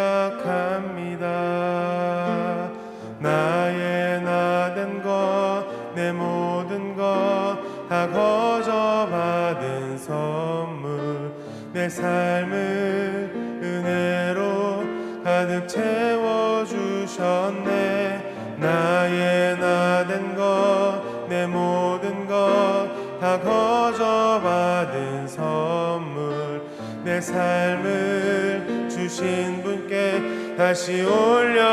생각합니다. 나의 나된 것 내 모든 것 다 거저 받은 선물. 내 삶을 은혜로 가득 채워주셨네. 나의 나된 것 내 모든 것 다 거저 받은 선물. 내 삶을 주신 분께 다시 올려드리니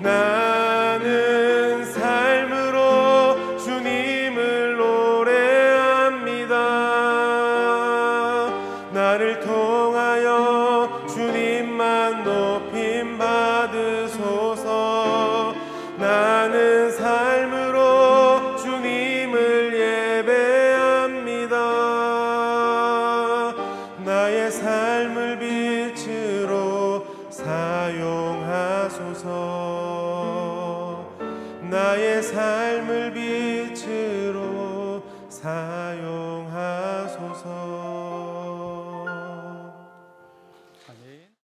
나는 삶으로 주님을 노래합니다. 나를 통해 삶을 빛으로 사용하소서. 나의 삶을 빛으로 사용하소서.